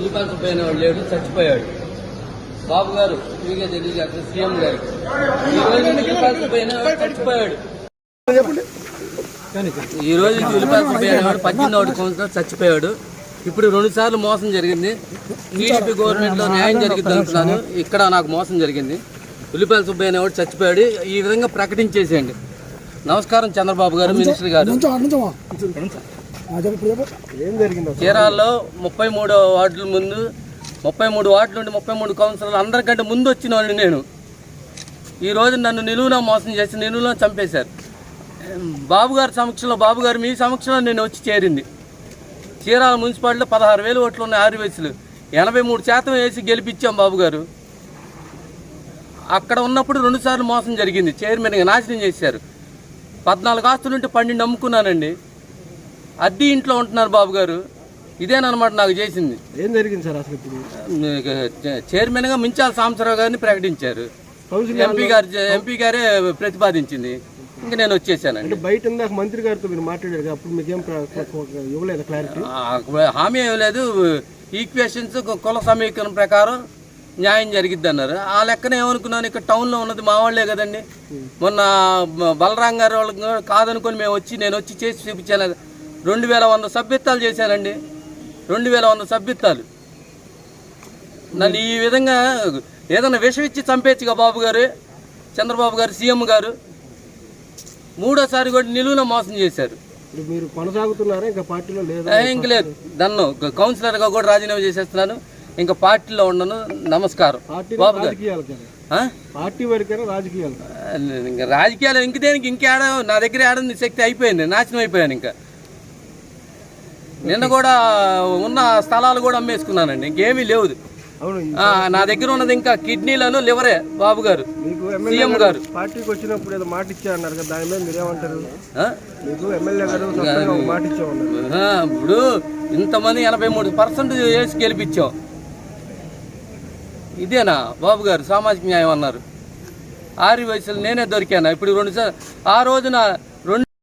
ఉల్లిపాయలు పోయినవాడు లేడు చచ్చిపోయాడు. బాబు గారు మీకే తెలియజేస్తారు సీఎం గారు. పోయినవాడు చచ్చిపోయాడు. ఈ రోజు పోయినవాడు పద్దెనిమిది సంవత్సరాలు చచ్చిపోయాడు. ఇప్పుడు రెండు సార్లు మోసం జరిగింది. టీడీపీ గవర్నమెంట్లో న్యాయం జరిగింది అనుకున్నాను ఇక్కడ నాకు మోసం జరిగింది. ఉల్లిపాయల సుబ్బయ్య అనేవాడు చచ్చిపోయాడు. ఈ విధంగా ప్రకటించేసేయండి. నమస్కారం చంద్రబాబు గారు మినిస్టర్ గారు. చీరాల్లో ముప్పై మూడో వార్డుల ముందు ముప్పై మూడు వార్డుల నుండి ముప్పై మూడు కౌన్సిలర్లు అందరికంటే ముందు వచ్చిన వాడిని నేను. ఈ రోజు నన్ను నిలువున మోసం చేసి నిలువున చంపేశారు. బాబు గారి సమక్షంలో బాబు గారు మీ సమక్షంలో నేను వచ్చి చేరింది. చీరాల మున్సిపాలిటీలో పదహారు వేలు ఓట్లు ఉన్నాయి ఆరు వయసులు ఎనభై మూడు శాతం వేసి గెలిపించాం బాబు గారు. అక్కడ ఉన్నప్పుడు రెండుసార్లు మోసం జరిగింది. చైర్మన్గా నాశనం చేశారు. పద్నాలుగు ఆస్తులుంటే పన్నెండు అమ్ముకున్నానండి. అద్దె ఇంట్లో ఉంటున్నారు బాబు గారు. ఇదేనమాట నాకు చేసింది. ఏం జరిగింది సార్ అసలు ఇప్పుడు? చైర్మన్గా మించాల సాంబశివరావు గారిని ప్రకటించారు. ఎంపీ గారు ఎంపీ గారే ప్రతిపాదించింది. ఇంక నేను వచ్చేసానండి. బయట ఇందాక మంత్రి గారితో మీరు మాట్లాడారు అప్పుడు మీకేం ఇవ్వలేదు క్లారిటీ హామీ ఏం లేదు. ఈక్వేషన్స్ కుల సమీకరణ ప్రకారం న్యాయం జరిగిద్ది అన్నారు. ఆ లెక్కన ఏమనుకున్నాను ఇక్కడ టౌన్లో ఉన్నది మా వాళ్ళే కదండి. మొన్న బలరాం గారు వాళ్ళకి కాదనుకొని మేము వచ్చి నేను వచ్చి చేసి చూపించాను రెండు వేల వంద సభ్యత్వాలు చేశానండి రెండు వేల వంద సభ్యత్వాలు. నన్ను ఈ విధంగా ఏదైనా విషం ఇచ్చి చంపేచ్చుగా బాబు గారు చంద్రబాబు గారు సీఎం గారు మూడోసారి కూడా నిలువున మోసం చేశారు. మీరు కొనసాగుతున్నారా? ఇంకా పార్టీలో లేదా ఇంక లేదు. దన్ను కౌన్సిలర్గా కూడా రాజీనామా చేసేస్తున్నాను. ఇంకా పార్టీలో ఉండను. నమస్కారం. బాబు గారు? పార్టీ వరకేనా రాజకీయాలు ఇంకా రాజకీయాలు ఇంక దేనికి ఇంకేడ నా దగ్గర ఏడుంది శక్తి అయిపోయింది. నాశనం అయిపోయాను ఇంకా. నిన్న కూడా ఉన్న స్థలాలు కూడా అమ్మేసుకున్నానండి. ఇంకేమీ లేవు నా దగ్గర ఉన్నది ఇంకా కిడ్నీలను లివరే బాబు గారు సీఎం గారు పార్టీకి వచ్చినప్పుడు ఏదో మాట ఇచ్చా అన్నారు కదా దాని మీద మీరేమంటారు? మీకు ఎమ్మెల్యే గారు మాట ఇప్పుడు ఇంతమంది ఎనభై మూడు పర్సెంట్ వేసి గెలిపించాం. ఇదేనా బాబు గారు సామాజిక న్యాయం అన్నారు. ఆరి వయసులో నేనే దొరికాను? ఇప్పుడు రెండు ఆ రోజున